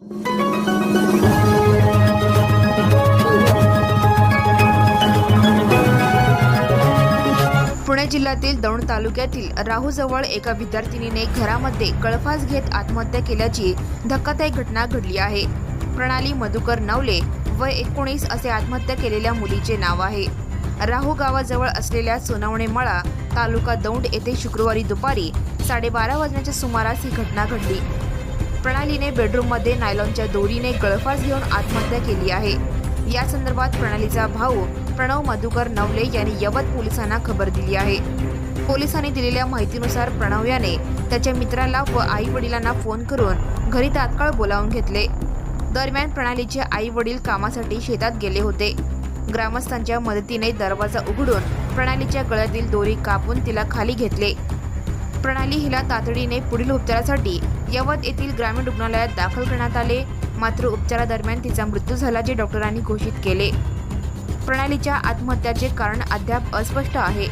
पुणे जिल्ह्यातील दौंड तालुक्यातील राहूजवळ एका विद्यार्थिनीने घरामध्ये गळफास घेत आत्महत्या केल्याची धक्कादायक घटना घडली आहे. प्रणाली मधुकर नवले वय एकोणीस असे आत्महत्या केलेल्या मुलीचे नाव आहे. राहू गावाजवळ असलेल्या सोनावणे मळा तालुका दौंड येथे शुक्रवारी दुपारी साडेबारा वाजण्याच्या सुमारास ही घटना घडली. प्रणालीने बेडरूममध्ये नायलॉनच्या दोरीने गळफास घेऊन आत्महत्या केली आहे. या संदर्भात प्रणालीचा भाऊ प्रणव मधुकर नवले यांनी यवत पोलिसांना खबर दिली आहे. पोलिसांनी दिलेल्या माहितीनुसार प्रणव याने त्याच्या मित्राला व आई वडिलांना फोन करून घरी तात्काळ बोलावून घेतले. दरम्यान प्रणालीचे आई वडील कामासाठी शेतात गेले होते. ग्रामस्थांच्या मदतीने दरवाजा उघडून प्रणालीच्या गळ्यातील दोरी कापून तिला खाली घेतले. प्रणाली हिला तातडीने पुढील उपचारासाठी यवत येथील ग्रामीण रुग्णालयात दाखल करण्यात आले. मात्र उपचारादरम्यान तिचा मृत्यू झाल्याचे डॉक्टरांनी घोषित केले. प्रणालीच्या आत्महत्याचे कारण अद्याप अस्पष्ट आहे.